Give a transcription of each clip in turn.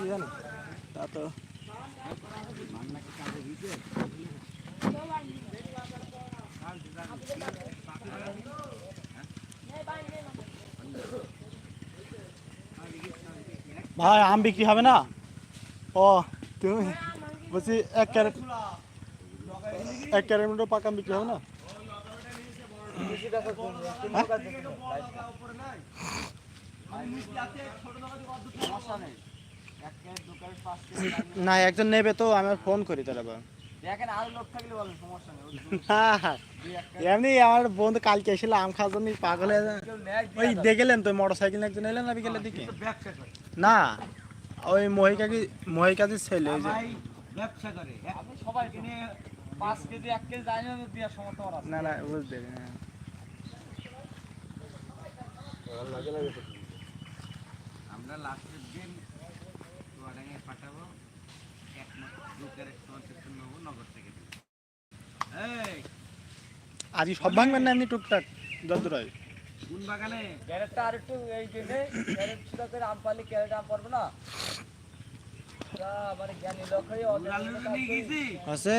কি জানি তা তো ভাই আম বিক্রি হবে না ও তুমি বলছি এক ক্যারেট এক ক্যারেট মতো পাকা আম বিক্রি হবে না না একজন নেবে তো আমি ফোন করি তার আবার। দেখেন আরও লোক থাকলে বলেন সমস্যা নেই হ্যাঁ এমনি আমার বন্ধু কালকে এসেছিল আম খাওয়ার জন্য পাগল হয়ে ওই দেখলেন তো মোটর সাইকেল একজন এলেন না বিকেলের দিকে? না ওই মহিকাকি মহিকাজির ছেলে ওই যে ব্যবসা করে। সবাই কিনে পাঁচ কেজি এক কেজি দায় না দেওয়ার সমর্থ না না বুঝতে হ্যাঁ। আমরা দিন চুয়াডাঙ্গে পাঠাবো এক মাস দু ক্যারেট তোমার থেকে নেব নগর থেকে দেবো। এই আজই সব ভাঙবেন না এমনি টুকটাক যতদূর হয় কোন বাগানে? ক্যারেটটা আর একটু এই জেনে ক্যারেট ছিল করে আম পালি ক্যারেট আম পারব না। আছে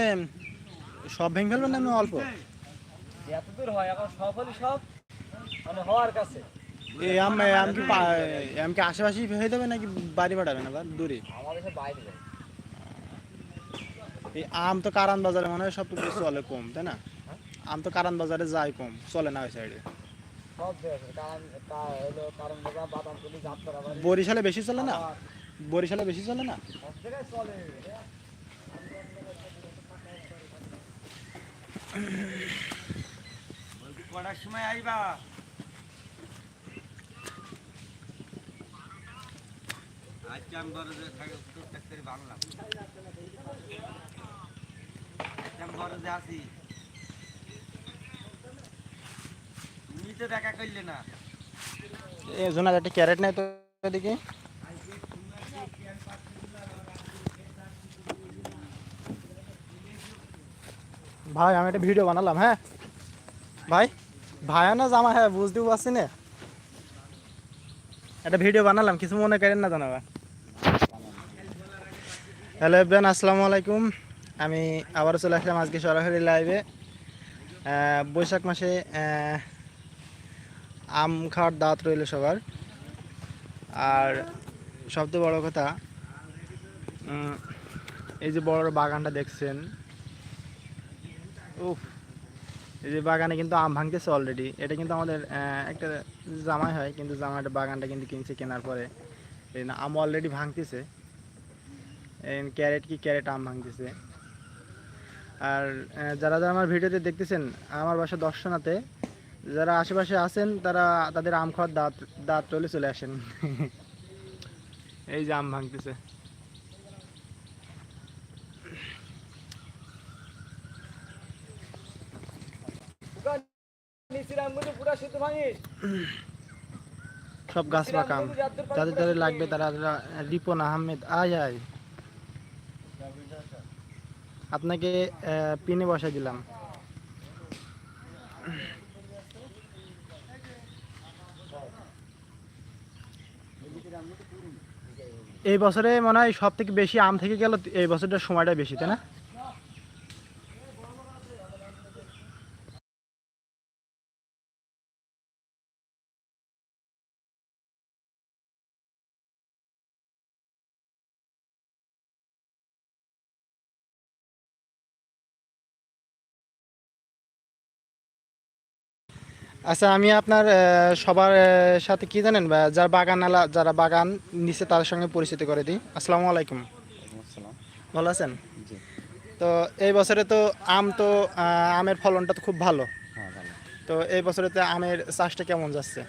সব ভেঙে ফেলবেন না অল্প? এত দূর হয় এখন সব হলি সব মানে হওয়ার কাছে। এই আম আম কি আম কি আশেপাশে হয়ে যাবে নাকি বাড়ি পাঠাবেন আবার দূরে? আমাদের বাইরে এই আম তো কারণ বাজারে মনে হয় সব চলে কম তাই না? আম তো কারণ বাজারে যায় কম চলে না ওই সাইডে বরিশালে বেশি চলে না? বরিশালে বেশি চলে না? কটার সময় আইবা? আজকে আমি বড় যে থাকে বাংলা। ভাই, আমি একটা ভিডিও বানালাম হ্যাঁ? ভাই ভাই না জামা হ্যাঁ বুঝতেও পারছি না। একটা ভিডিও বানালাম, কিছু মনে করেন না জানাবা। হ্যালো, এভরিওয়ান, আসসালামু আলাইকুম। আমি আবারও চলে আসলাম আজকে সরাসরি লাইভে বৈশাখ মাসে আম খাওয়ার দাঁত রইল সবার। আর সবচেয়ে বড় কথা এই যে বড় বাগানটা দেখছেন, উফ, এই যে বাগানে কিন্তু আম ভাঙতেছে অলরেডি এটা কিন্তু আমাদের একটা জামাই হয়, কিন্তু জামাইটা বাগানটা কিন্তু কিনছে কেনার পরে। আম অলরেডি ভাঙতেছে। ক্যারেট কি ক্যারেট আম ভাঙতেছে। আর যারা যারা আমার ভিডিওতে দেখতেছেন আমার বাসা দর্শনাতে যারা আশেপাশে আছেন তারা তাদের আম খাওয়ার দাঁত দাঁত চলে চলে আসেন। এই যে আম ভাঙতেছে। সব গাছ পাকা আম। যাদের যাদের লাগবে তারা তারা রিপন আহমেদ আয় আয়। আপনাকে পিনে বসাই দিলাম। এই বছরে মনে হয় সব থেকে বেশি আম থেকে গেল, এই বছরটার সময়টা বেশি, তাই না? আচ্ছা আমি আপনার সবার সাথে কি জানেন? বা যারা বাগান যারা বাগান নিচে তাদের সঙ্গে পরিচিত করে দিই। আসসালামু আলাইকুম। ভালো আছেন? তো এই বছরে তো আম তো আমের ফলনটা তো খুব ভালো। হ্যাঁ তো এই বছরে তো আমের চাষটা কেমন যাচ্ছে?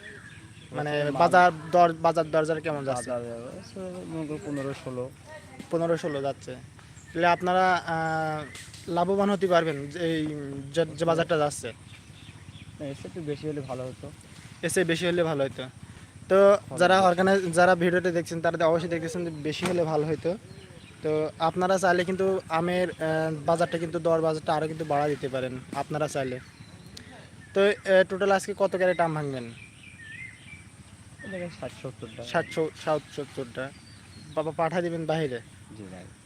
মানে বাজার দর বাজার দরজার কেমন যাচ্ছে? পনেরো ষোলো। পনেরো ষোলো যাচ্ছে। তাহলে আপনারা লাভবান হতে পারবেন যে এই যে বাজারটা যাচ্ছে। এসে একটু বেশি হলে ভালো হতো। এসে বেশি হলে ভালো হতো তো যারা অর্গানাইজ যারা ভিডিওটা দেখছেন তারা অবশ্যই দেখতেছেন যে বেশি হলে ভালো হতো তো আপনারা চাইলে কিন্তু আমের বাজারটা কিন্তু দর বাজারটা আরও কিন্তু বাড়া দিতে পারেন আপনারা চাইলে। তো টোটাল আজকে কত ক্যারেট আম ভাঙবেন? ষাট সত্তরটা। ষাট সত্তরটা। বাবা পাঠা দিবেন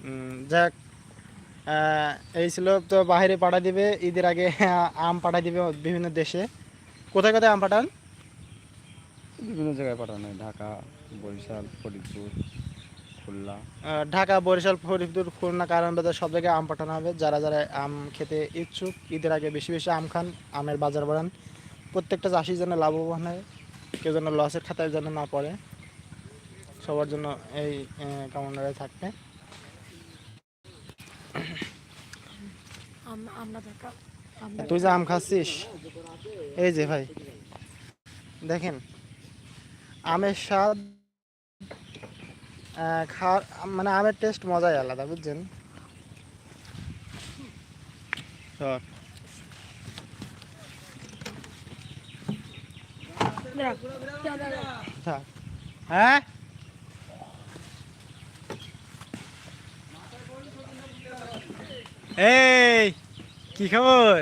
উম, যাক এই ছিল তো বাইরে পাঠা দিবে ঈদের আগে আম পাঠা দিবে বিভিন্ন দেশে। কোথায় কোথায় আম পাঠান? বিভিন্ন জায়গায় পাঠানো হয় ঢাকা বরিশাল ফরিদপুর খুলনা। ঢাকা বরিশাল ফরিদপুর খুলনা কারণ সব জায়গায় আম পাঠানো হবে। যারা যারা আম খেতে ইচ্ছুক ঈদের আগে বেশি বেশি আম খান আমের বাজার বাড়ান। প্রত্যেকটা চাষি যেন লাভবান হয় কেউ যেন লসের খাতায় যেন না পড়ে। সবার জন্য এই কামনাটাই থাকবে আম- আমরা দেখা আমরা তুই যে আম খাচ্ছিস? এই যে ভাই দেখেন আমের স্বাদ খাওয়ার মানে আমের টেস্ট মজাই আলাদা বুঝছেন। হ্যাঁ? এই! কি খবর?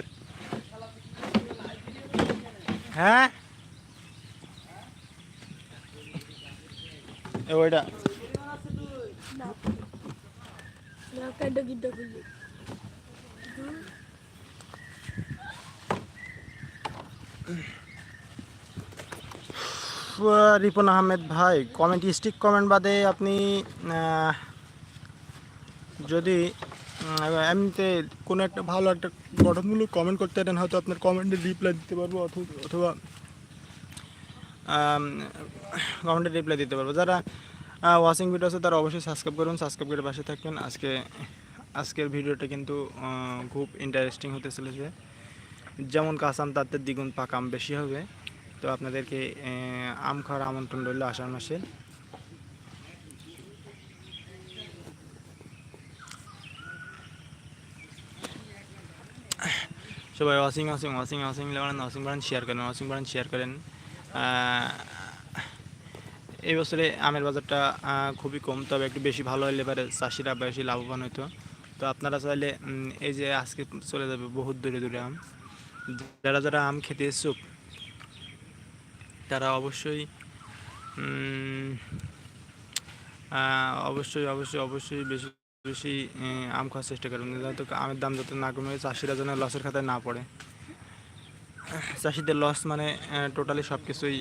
হ্যাঁ? ওইটা। রিপন আহমেদ ভাই কমেন্ট স্টিক কমেন্ট বাদে আপনি যদি এমনিতে কোনো একটা ভালো একটা গঠনমূলক কমেন্ট করতে পারেন হয়তো আপনার কমেন্টে রিপ্লাই দিতে পারব অথবা কমেন্টে রিপ্লাই দিতে পারব। যারা ওয়াচিং ভিডিও আছে, তারা অবশ্যই সাবস্ক্রাইব করুন সাবস্ক্রাইব করে পাশে থাকবেন। আজকে, আজকের ভিডিওটা কিন্তু খুব ইন্টারেস্টিং হতে চলেছে। যেমন কাঁচাম তাতে দ্বিগুণ পাকাম বেশি হবে। তো আপনাদেরকে আম খাওয়ার আমন্ত্রণ রইল আষাঢ় মাসে। সবাই ওয়াশিং ওয়াশিং ওয়াশিং ওয়াশিং লাগান ওয়াশিং বাড়ান শেয়ার করেন ওয়াশিং বাড়ান শেয়ার করেন। এই বছরে আমের বাজারটা খুবই কম, তবে একটু বেশি ভালো হলে এবারে চাষিরা বেশি লাভবান হতো তো আপনারা চাইলে এই যে আজকে চলে যাবে বহুত দূরে দূরে আম। যারা যারা আম খেতে ইচ্ছুক, তারা অবশ্যই অবশ্যই অবশ্যই অবশ্যই বেশি বেশি আম খাওয়ার চেষ্টা করবেন যাতে আমের দাম যাতে না কমে, চাষিরা যেন লসের খাতায় না পড়ে। চাষিদের লস মানে টোটালি সব কিছুই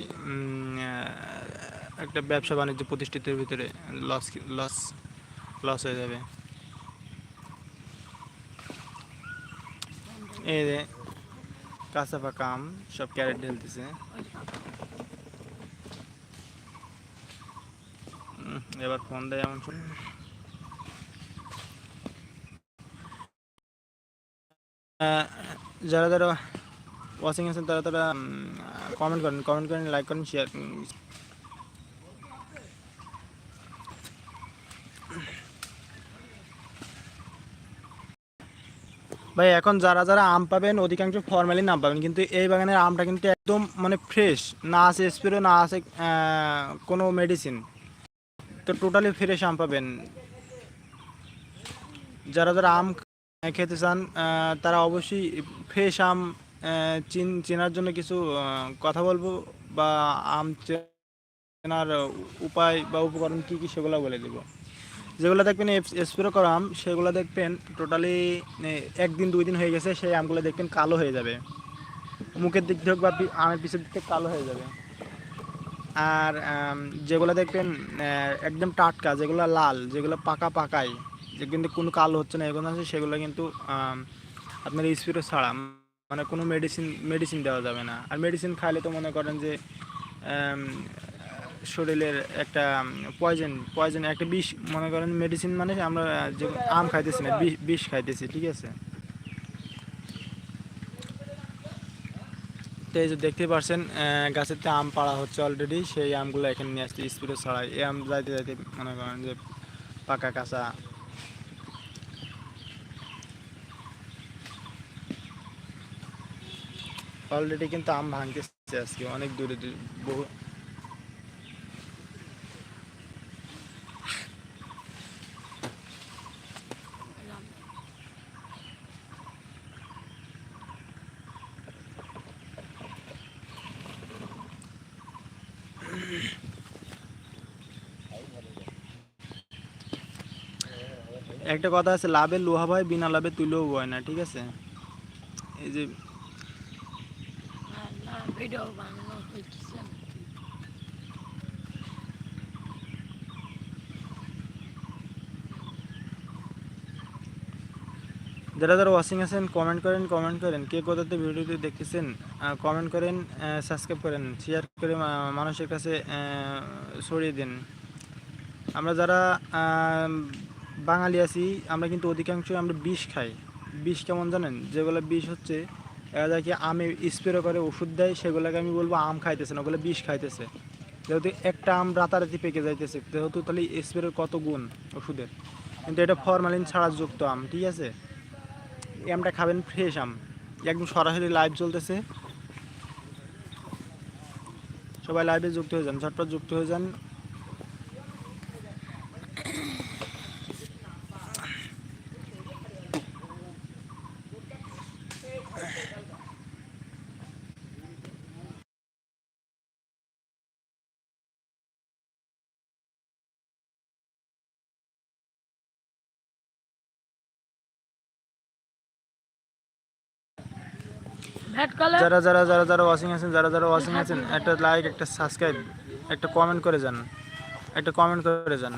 একটা ব্যবসা বাণিজ্য প্রতিষ্ঠিতের ভিতরে লস লস লস হয়ে যাবে। এই যে, কাঁচা পাকা আম, সব ক্যারেট ঢেলতেছে এবার ফোন দেয় এমন সময়। যারা যারা ওয়াচিং আছেন, তারা তারা কমেন্ট করেন কমেন্ট করেন লাইক করেন শেয়ার ভাই, এখন যারা যারা আম পাবেন, অধিকাংশ ফর্মালিন আম পাবেন, কিন্তু এই বাগানের আমটা কিন্তু একদম মানে ফ্রেশ না আছে স্প্রে না আছে কোনো মেডিসিন তো টোটালি ফ্রেশ আম পাবেন। যারা যারা আম খেতে চান তারা অবশ্যই ফ্রেশ আম চিন, চেনার জন্য কিছু কথা বলব বা আম চেনার উপায় বা উপকরণ কী কী সেগুলো বলে দেবো। যেগুলো দেখবেন স্প্রে করা আম, সেগুলো দেখবেন টোটালি একদিন, দুই দিন হয়ে গেছে, সেই আমগুলো দেখবেন কালো হয়ে যাবে। মুখের দিক থেকে বা আমের পিছের দিক থেকে কালো হয়ে যাবে। আর যেগুলো দেখবেন একদম টাটকা, যেগুলো লাল, যেগুলো পাকা পাকাই যে কিন্তু কোনো কালো হচ্ছে না এগুলো আছে সেগুলো কিন্তু আপনার স্প্রে ছাড়া মানে কোনো মেডিসিন মেডিসিন দেওয়া যাবে না। আর মেডিসিন খাইলে তো মনে করেন যে শরীরের একটা পয়জন পয়জন একটা বিষ মনে করেন মেডিসিন মানে আমরা যে আম খাইতেছি না বিষ- বিষ খাইতেছি ঠিক আছে? তো এই যে দেখতে পাচ্ছেন আহ, গাছেতে আম পাড়া হচ্ছে অলরেডি সেই আমগুলো এখানে নিয়ে আসছে স্পিডে ছড়াই এই আম যাইতে যাইতে মনে করেন যে পাকা কাঁচা অলরেডি কিন্তু আম ভাঙতেছে আজকে, অনেক দূরে দূরে, বহু একটা কথা আছে লাভে লোহা ভয় বিনা লাভে তুলেও বয় না, ঠিক আছে? এই যে না না যারা যারা ওয়াচিং আছেন কমেন্ট করেন কমেন্ট করেন। কে কোথাতে ভিডিওটি দেখতেছেন কমেন্ট করেন সাবস্ক্রাইব করেন শেয়ার করে মানুষের কাছে ছড়িয়ে দিন। আমরা যারা বাঙালি আছি, আমরা কিন্তু অধিকাংশ আমরা বিষ খাই। বিষ কেমন জানেন? যেগুলো বিষ হচ্ছে এরা যাকে আমে স্প্রে করে ওষুধ দেয়, সেগুলোকে আমি বলব আম খাইতেছে না ওগুলো বিষ খাইতেছে। যেহেতু একটা আম রাতারাতি পেকে যাইতেছে, যেহেতু তাহলে স্প্রের কত গুণ ওষুধের? কিন্তু এটা ফরমালিন ছাড়া যুক্ত আম, ঠিক আছে? আমটা খাবেন ফ্রেশ আম। একদম সরাসরি লাইভ চলতেছে। সবাই লাইভে যুক্ত হয়ে যান, ঝটপট যুক্ত হয়ে যান। যারা যারা যারা যারা ওয়াচিং আছেন যারা যারা ওয়াচিং আছেন একটা লাইক একটা সাবস্ক্রাইব একটা কমেন্ট করে যান। একটা কমেন্ট করে যান।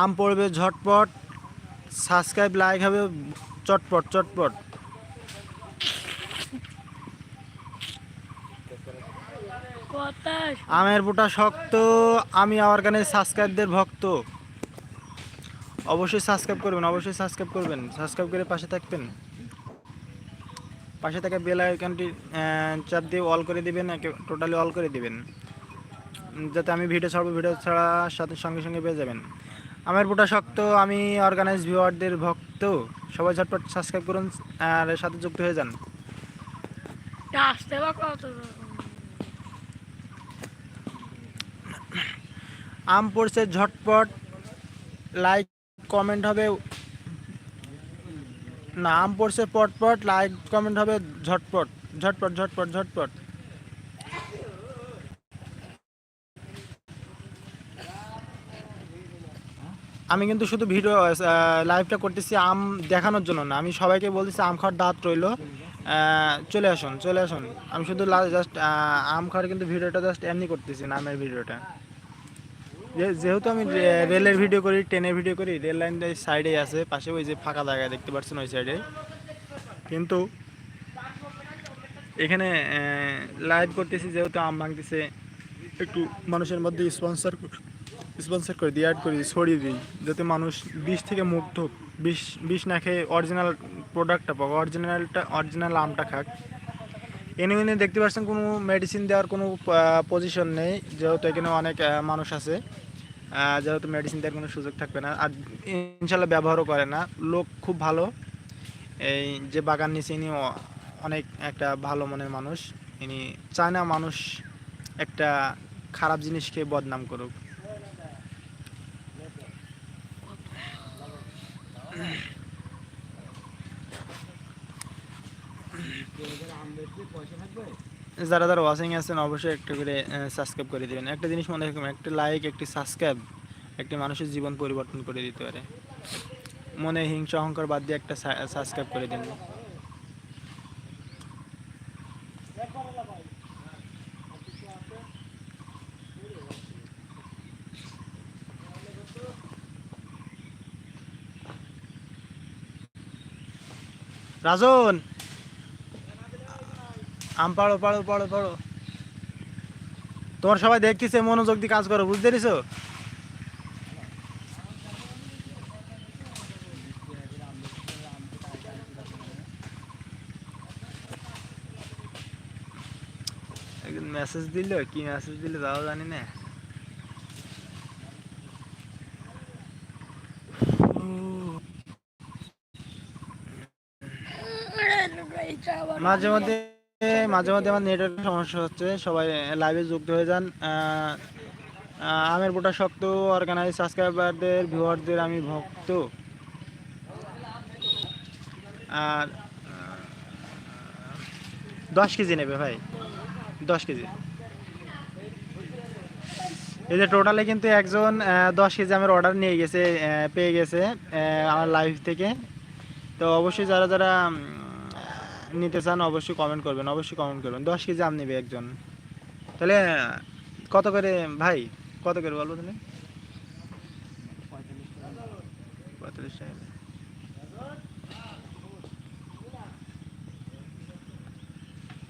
আম পড়বে ঝটপট সাবস্ক্রাইব লাইক হবে চটপট চটপট। আমের বুটা শক্ত আমি আমার গানে সাবস্ক্রাইবদের ভক্ত। অবশ্যই সাবস্ক্রাইব করবেন অবশ্যই সাবস্ক্রাইব করবেন। সাবস্ক্রাইব করে পাশে থাকবেন। পাশে থাকা বেল আইকনটি চাপ দিয়ে অল করে দিবেন টোটালি অল করে দিবেন। যাতে আমি ভিডিও ছাড়বো ভিডিও ছাড়ার সাথে সঙ্গে সঙ্গে পেয়ে যাবেন। আমের বুটা শক্ত আমি অর্গানাইজ ভিউয়ারদের ভক্ত। সবাই ঝটপট সাবস্ক্রাইব করুন আর সাথে যুক্ত হয়ে যান। আসতে বা কত আম পড়ছে ঝটপট লাইক কমেন্ট হবে, না, আম পড়ছে পটপট লাইক কমেন্ট হবে ঝটপট ঝটপট ঝটপট ঝটপট। আমি কিন্তু শুধু ভিডিও লাইভটা করতেছি আম দেখানোর জন্য না, আমি সবাইকে বলতেছি আম খাওয়ার দাঁত রইল। চলে আসুন চলে আসুন। আমি শুধু জাস্ট আম খাওয়ার কিন্তু ভিডিওটা জাস্ট এমনি করতেছি না, আমের ভিডিওটা যেহেতু আমি রেলের ভিডিও করি ট্রেনের ভিডিও করি রেল লাইন সাইডে আছে, পাশে ওই যে ফাঁকা জায়গা দেখতে পাচ্ছেন ওই সাইডে কিন্তু এখানে লাইভ করতেছি যেহেতু আম ভাঙতেছে, একটু মানুষের মধ্যে স্পন্সর স্পন্সর করে দিই অ্যাড করি, ছড়িয়ে দিই, যাতে মানুষ বিষ থেকে হোক। বিষ বিষ না খেয়ে অরিজিনাল প্রোডাক্টটা পাক অরিজিনালটা অরিজিনাল আমটা খাক। এনে এনে দেখতে পাচ্ছেন কোনো মেডিসিন দেওয়ার কোনো পজিশন নেই, যেহেতু এখানে অনেক মানুষ আছে। যেহেতু মেডিসিন দেওয়ার কোনো সুযোগ থাকবে না আর ইনশাল্লাহ ব্যবহারও করে না লোক খুব ভালো এই যে বাগান নিচে ইনি অনেক একটা ভালো মনের মানুষ ইনি চায় না মানুষ একটা খারাপ জিনিস খেয়ে বদনাম করুক যারা যারা ওয়াচিং আছেন, অবশ্যই একটা করে সাবস্ক্রাইব করে দিবেন। একটা জিনিস মনে রাখবেন, একটা লাইক একটি সাবস্ক্রাইব একটি মানুষের জীবন পরিবর্তন করে দিতে পারে। মনে হিংসা, অহংকার বাদ দিয়ে একটা সাবস্ক্রাইব করে দিন। রাজন! আম পাড়ো পাড়ো পাড়ো পাড়ো। তোমার সবাই দেখতেছে, মনোযোগ দিয়ে কাজ করো, বুঝতে পেরেছ? একজন মেসেজ দিল, কি মেসেজ দিল তাও জানি না। মাঝে মধ্যে মাঝে মধ্যে আমার নেটওয়ার্কের সমস্যা হচ্ছে, সবাই লাইভে যুক্ত হয়ে যান। আমের বোটা শক্ত অর্গানাইজ সাবস্ক্রাইবারদের ভিউয়ারদের আমি ভক্ত। আর দশ কেজি নেবে ভাই, দশ কেজি। এই যে টোটালে কিন্তু একজন দশ কেজি আমার অর্ডার নিয়ে গেছে পেয়ে গেছে আমার লাইভ থেকে। তো অবশ্যই যারা যারা নিতে চান, অবশ্যই কমেন্ট করবেন, অবশ্যই কমেন্ট করবেন। দশ কেজি আম নেবে একজন। তাহলে, কত করে, ভাই, কত করে বলব তাহলে?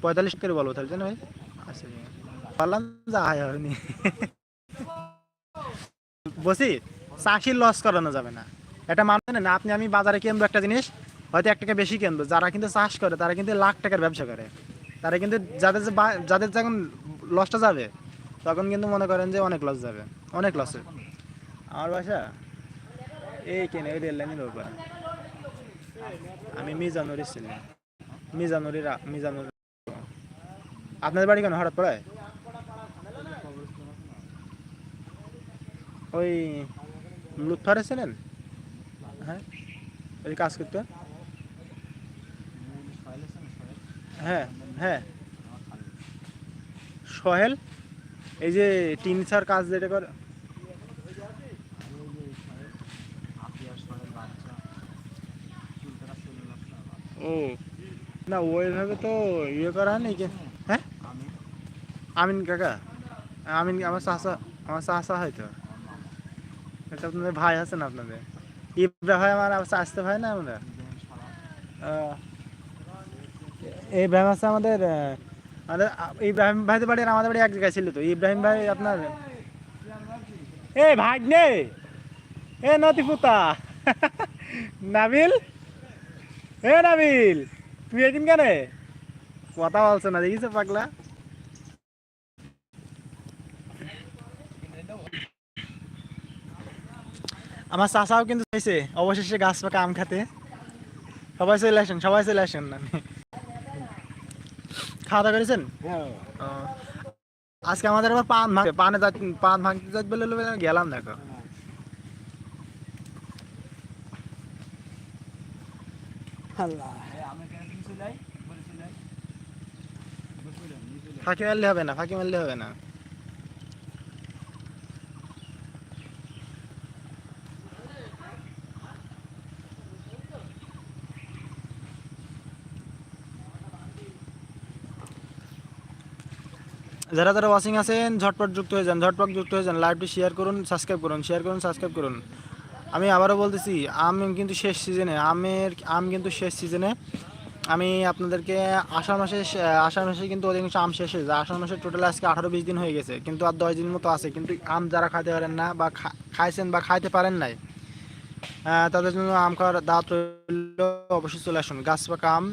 পঁয়তাল্লিশ করে বলব তাহলে ভাই? আচ্ছা। বললাম যা হয় হয়নি বসি চাষির লস করানো যাবে না। এটা মানে না। আপনি, আমি বাজারে কিনবো একটা জিনিস হয়তো এক টাকা বেশি কিনবো। যারা কিন্তু চাষ করে, তারা কিন্তু লাখ টাকার ব্যবসা করে। তারা কিন্তু যাদের যে যাদের যখন লসটা যাবে, তখন কিন্তু মনে করেন যে অনেক লস যাবে। অনেক লসে আমার বাসা, এই কেনে ওই রেল লাইনের ওপর আমি মিজানুরি ছিলাম মিজানুরি মিজানুরি। আপনাদের বাড়ি কেন হঠাৎ পড়ায়? ওই লুৎফারে ছিলেন হ্যাঁ? ওই কাজ করতে? হ্যাঁ হ্যাঁ। সোহেল, এই যে টিন ছাড় কাজ যেটা করে ও, না ওইভাবে তো ইয়ে করা নেই কে? হ্যাঁ? আমিন কাকা, আমিন, আমার চাষা আমার চাষা হয়তো। এটা আপনাদের ভাই আছে না আপনাদের? ইব্রা ভাই, আমার আসতে ভাই না আমরা আহ, ইব্রাহিম আছে আমাদের আ- ইব্রাহিম ভাইদের বাড়ি আমাদের বাড়ি এক জায়গায় ছিল তো। ইব্রাহিম ভাই আপনার? এ ভাই নে এ নতিপুতা নাবিল? এ নাবিল! তুই এদিন কেন? কথা বলছে না দেখিস পাগলা? আমার চাচাও কিন্তু চাইছে অবশেষে গাছ পাকা আম খাতে। সবাই চলে আসেন সবাই চলে আসেন। খাওয়া দাওয়া করেছেন আজকে আমাদের আবার পান ভাঙ পানে পান ভাঙতে বলে বলে গেলাম দেখো। ফাঁকি মারলে হবে না ফাঁকি মারলে হবে না। যারা যারা ওয়াচিং আছেন, ঝটপট যুক্ত হয়ে যান, ঝটপট যুক্ত হয়ে যান লাইভটি শেয়ার করুন সাবস্ক্রাইব করুন শেয়ার করুন সাবস্ক্রাইব করুন। আমি আবারও বলতেছি, আম কিন্তু শেষ সিজনে আমের আম কিন্তু শেষ সিজনে আমি আপনাদেরকে আষাঢ় মাসে আষাঢ় মাসে কিন্তু অধিকাংশ আম শেষ হয়ে যায় আষাঢ় মাসে টোটাল আজকে আঠারো বিশ দিন হয়ে গেছে। কিন্তু আর দশ দিন মতো আছে। কিন্তু আম যারা খাইতে পারেন না বা খাইছেন বা খাইতে পারেন নাই তাদের জন্য আম খাওয়ার দাঁত অবশ্যই চলে আসুন। গাছ পাকা আম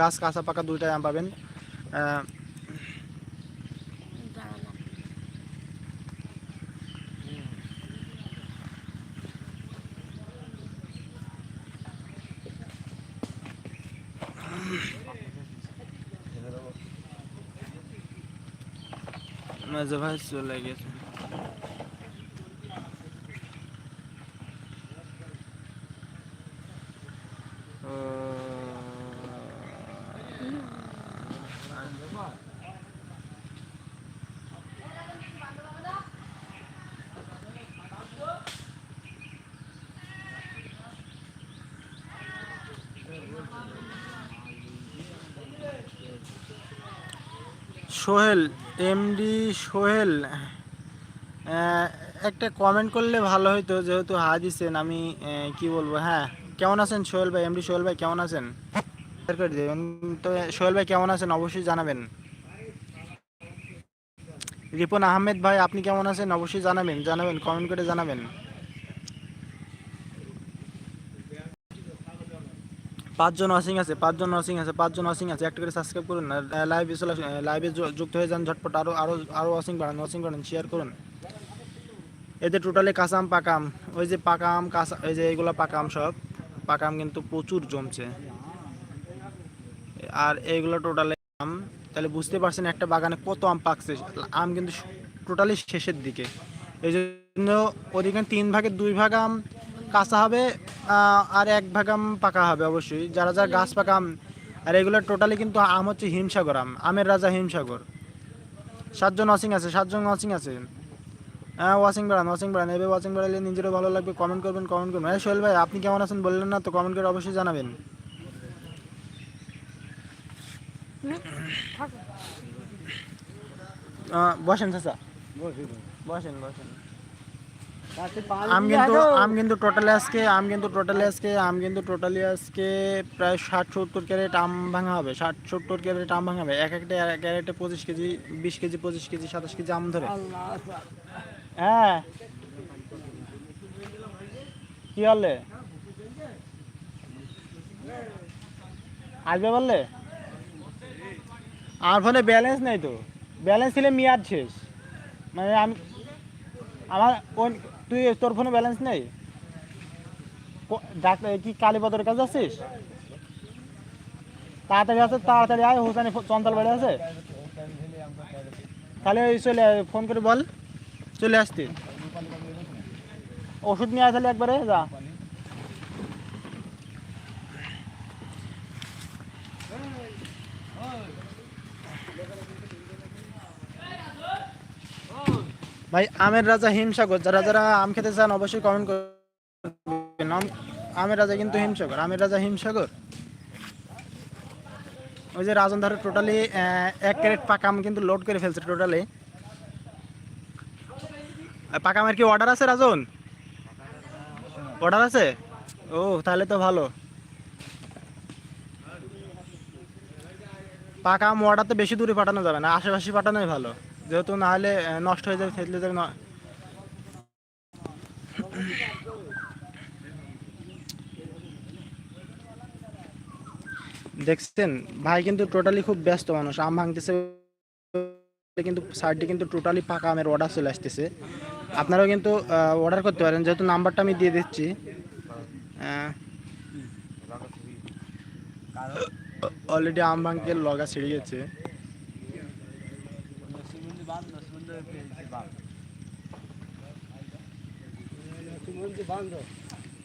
গাছ কাঁচা পাকা দুইটাই আম পাবেন। মেজো ভাই চলে গেছে। সোহেল এমডি সোহেল একটা কমেন্ট করলে ভালো হতো যেহেতু হা দিছেন আমি কি বলব হ্যাঁ কেমন আছেন সোহেল ভাই এমডি সোহেল ভাই কেমন আছেন? শেয়ার করে দেবেন। তো সোহেল ভাই কেমন আছেন? অবশ্যই জানাবেন। রিপন আহমেদ ভাই আপনি কেমন আছেন? অবশ্যই জানাবেন জানাবেন কমেন্ট করে জানাবেন। পাঁচজন ওয়াচিং আছে, পাঁচজন ওয়াচিং আছে, পাঁচজন ওয়াচিং আছে, একটা করে সাবস্ক্রাইব করুন লাইভে লাইভে যুক্ত হয়ে যান, ঝটপট আরও আরও আরও ওয়াচিং বাড়ান ওয়াচিং বাড়ান শেয়ার করুন। এতে টোটালি কাঁচাম, পাকাম, ওই যে পাকাম, কাঁচা, এই যে এইগুলো পাকাম সব, পাকাম কিন্তু প্রচুর জমছে। আর এইগুলো টোটালি আম, তাহলে বুঝতে পারছেন একটা বাগানে কত আম পাকছে, আম কিন্তু টোটালি শেষের দিকে। এই জন্য অধিকাংশ তিন ভাগের দুই ভাগ আম কাঁচা হবে আর এক ভাগ আম পাকা হবে অবশ্যই। যারা যারা গাছ পাকা আম আর এগুলো টোটালি কিন্তু আম হচ্ছে হিমসাগর আম, আমের রাজা হিমসাগর। সাতজন ওয়াচিং আছে, সাতজন ওয়াচিং আছে। হ্যাঁ ওয়াচিং বাড়ান ওয়াচিং বাড়ান। এভাবে ওয়াচিং বাড়ালে নিজেরও ভালো লাগবে কমেন্ট করবেন কমেন্ট করবেন। হ্যাঁ সোহেল ভাই, আপনি কেমন আছেন বললেন না তো কমেন্ট করে অবশ্যই জানাবেন। বসেন চাচা। বসেন বসেন। আম কিন্তু আম কিন্তু টোটালি আজকে আম কিন্তু টোটালি আজকে আম কিন্তু টোটালি আজকে প্রায় ষাট সত্তর ক্যারেট আম ভাঙা হবে। ষাট সত্তর ক্যারেট আম ভাঙা হবে। এক একটা ক্যারেটে পঁচিশ কেজি বিশ কেজি পঁচিশ কেজি সাতাশ কেজি আম ধরে। হ্যাঁ। কি হলে আসবে বললে? আমার ফোনে ব্যালেন্স নেই তো। ব্যালেন্স ছিল মেয়াদ শেষ। মানে আমি আমার কোন তুই তোর ফোনে ব্যালেন্স নেই? কো- ডাক্তার কি কালীপদর কাছে আছিস? তাড়াতাড়ি আছে, তাড়াতাড়ি আয় হোসেন চন্দল বাড়ি আছে? তাহলে ওই চলে ফোন করে বল, চলে আসতি। ওষুধ নিয়ে আসলে একবারে, যা। ভাই, আমের রাজা হিমসাগর, যারা যারা আম খেতে চান অবশ্যই কমেন্ট করবেন। আমের রাজা কিন্তু হিমসাগর, আমের রাজা হিমসাগর। ওই যে রাজন ধারে টোটালি এক ক্যারেট পাকা আম কিন্তু লোড করে ফেলছে টোটালি পাকা আমের কি অর্ডার আছে রাজন? অর্ডার আছে? ও, তাহলে তো ভালো। পাকা আম অর্ডার তো বেশি দূরে পাঠানো যাবে না, আশেপাশে পাঠানোই ভালো। যেহেতু না হলে নষ্ট হয়ে যাবে ফেললে যাবে ন- দেখছেন, ভাই কিন্তু টোটালি খুব ব্যস্ত মানুষ। আম ভাঙতেছে কিন্তু সাইডে কিন্তু টোটালি পাকা আমের অর্ডার চলে আসতেছে। আপনারাও কিন্তু অর্ডার করতে পারেন। যেহেতু নাম্বারটা আমি দিয়ে দিচ্ছি। অলরেডি আম ভাঙকে লগা ছিঁড়ে গেছে।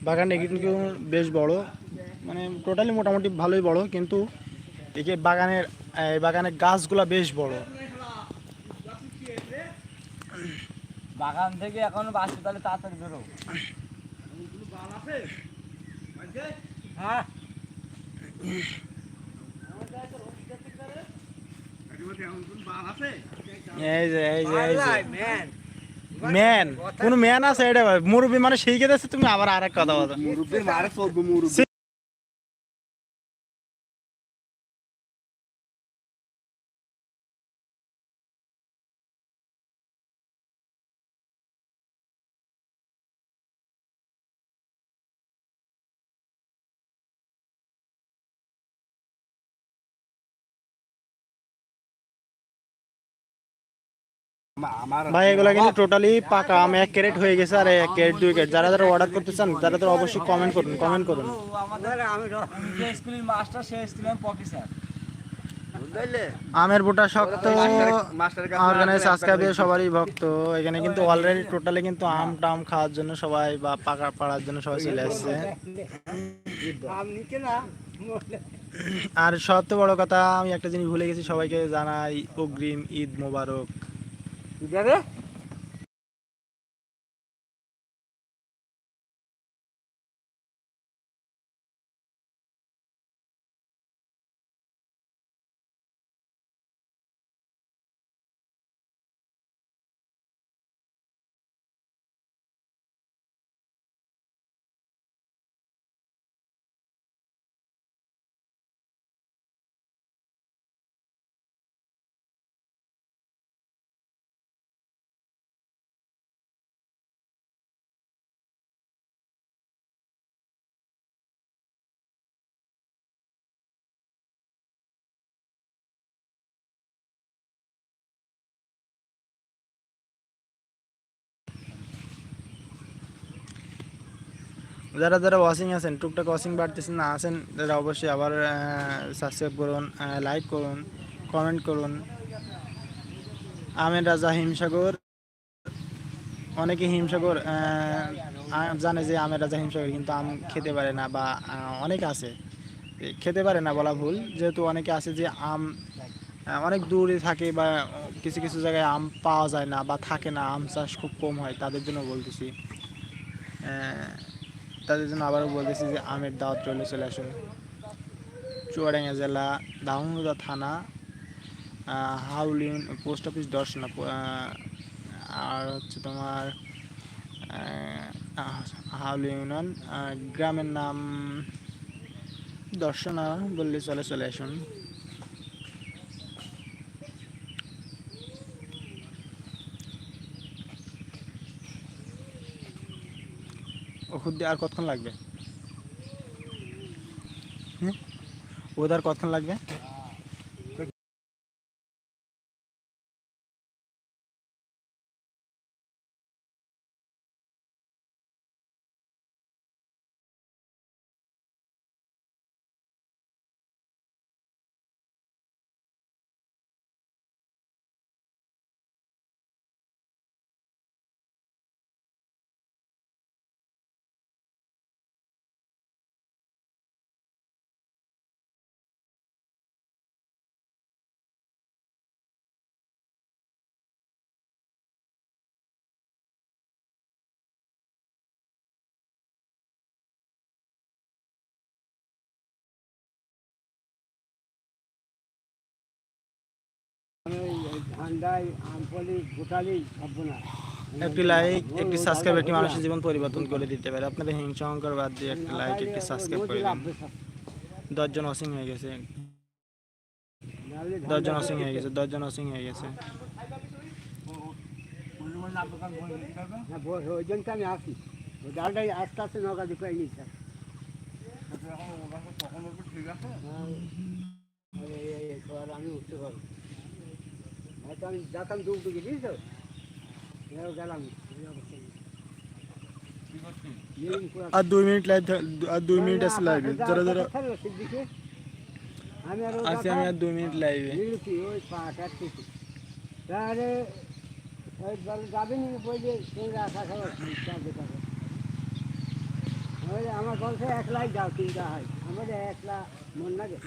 বাগানটা কিন্তু বেশ বড়। মানে টোটালি মোটামুটি ভালোই বড় কিন্তু এই বাগানের এই বাগানের গাছগুলা বেশ বড়। বাগান থেকে এখন বাসে তাহলে তাড়াতাড়ি বেরো। হ্যাঁ। এই যে এই যে এই যে। ম্যান। কোন ম্যান আছে, এটা মুরব্বী মানে শিখে দিচ্ছে তুমি আবার আরেক কথা বলো। মুরব্বী মারে চলবো মুরব্বী। ভাই এগুলো কিন্তু টোটালি পাকা। আম এক ক্যারেট হয়ে গেছে আর এক ক্যারেট দুই ক্যারেট। যারা যারা অর্ডার করতে চান তারা তো অবশ্যই কমেন্ট করুন কমেন্ট করুন। আমের বোটা শক্ত সাবস্ক্রাইবে সবারই ভক্ত। এখানে কিন্তু অলরেডি টোটালি কিন্তু আম টাম খাওয়ার জন্য সবাই বা পাকা পাড়ার জন্য সবাই চলে আসছে। আর সবচেয়ে বড় কথা আমি একটা জিনিস ভুলে গেছি সবাইকে জানাই অগ্রিম ঈদ মোবারক। 你看这 যারা যারা ওয়াচিং আছেন, টুকটাক ওয়াচিং বাড়তেছেন না আছেন, তারা অবশ্যই আবার সাবস্ক্রাইব করুন লাইক করুন কমেন্ট করুন। আমের রাজা হিমসাগর, অনেকে হিমসাগর জানে যে আমের রাজা হিমসাগর কিন্তু আম খেতে পারে না বা অনেক আছে। খেতে পারে না বলা ভুল, যেহেতু অনেকে আছে যে আম অনেক দূরে থাকে বা কিছু কিছু জায়গায় আম পাওয়া যায় না বা থাকে না, আম চাষ খুব কম হয়, তাদের জন্য বলতেছি। তাদের জন্য আবারও বলতেছি যে আমের দাওয়াত রইল চলে আসুন। চুয়াডাঙ্গা জেলা দাহুদা থানা হাউলিন পোস্ট অফিস দর্শনা আর হচ্ছে তোমার হাউলি ইউনিয়ন গ্রামের নাম দর্শনা বললে চলে চলে আসুন। ওষুধ দিয়ে আর কতক্ষণ লাগবে? হুম? ওদের কতক্ষণ লাগবে? একটি লাইক একটি সাবস্ক্রাইব একটি মানুষের জীবন পরিবর্তন করে দিতে পারে আপনাদের হিংসা অহংকার বাদ দিয়ে একটি লাইক একটি সাবস্ক্রাইব করে দিন দশজন অসিং হয়ে গেছে দশজন অসিং হয়ে গেছে দশজন অসিং হয়ে গেছে ওই জন্য আমি আসি ওই ডালটাই আস্তে আস্তে নৌকা দিকে নিচ্ছে আমি উঠতে পারব হয়তো আমি যাতাম ডুব ডুবে গেলাম। আর দুই মিনিট লাইভ আর দুই মিনিট আছে লাইভে যারা যারা আমি আর আছি আমি আর দুই মিনিট লাইভে নিয়েছি ওই পা কাটতেছি তাহলে ওই যাবেন বলে সঙ্গে আশা খাবার ওই আমার বলছে এক লাখ যাও চিন্তা হয়। আমাদের এক লাখ মন লাগে।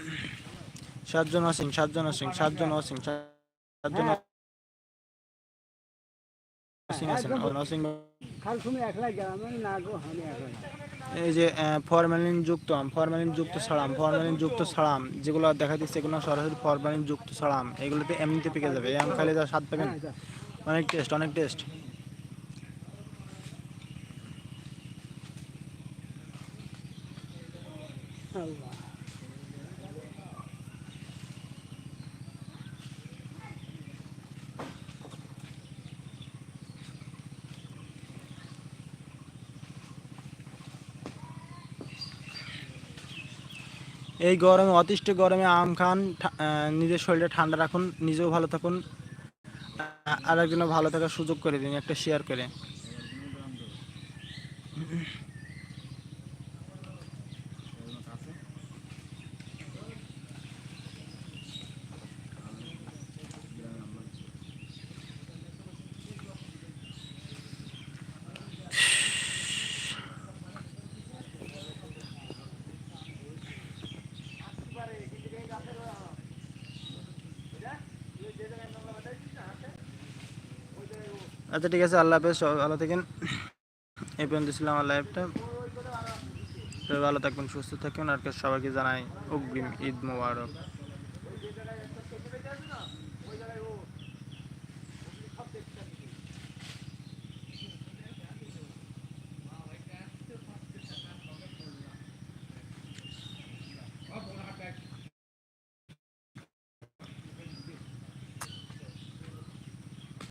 সাতজন অসিং সাতজন অসিং সাতজন অসিং সাতজন অসিং আছেন অসিং খাল তুমি এক লাখ যাও আমি না গো আমি এক লাখ এই যে ফরমালিন যুক্ত আম ফরমালিন যুক্ত ছাড়াম ফরমালিন যুক্ত ছাড়াম যেগুলো দেখা দিচ্ছে এগুলো সরাসরি ফরমালিন যুক্ত ছাড়াম এগুলোতে এমনিতে পেকে যাবে। আম খাইলে যা স্বাদ পাবেন। হ্যাঁ, অনেক টেস্ট অনেক টেস্ট আল্লাহ। এই গরমে, অতিষ্ঠ গরমে আম খান নিজের শরীরটা ঠান্ডা রাখুন, নিজেও ভালো থাকুন। আর একজনও ভালো থাকার সুযোগ করে দিন, একটা শেয়ার করে। আচ্ছা ঠিক আছে, আল্লাহ হাফেজ, সবাই ভালো থাকেন। এই পর্যন্ত ছিল আমার লাইফটা সবাই ভালো থাকবেন, সুস্থ থাকবেন, আর সবাইকে জানাই অগ্রিম ঈদ মোবারক।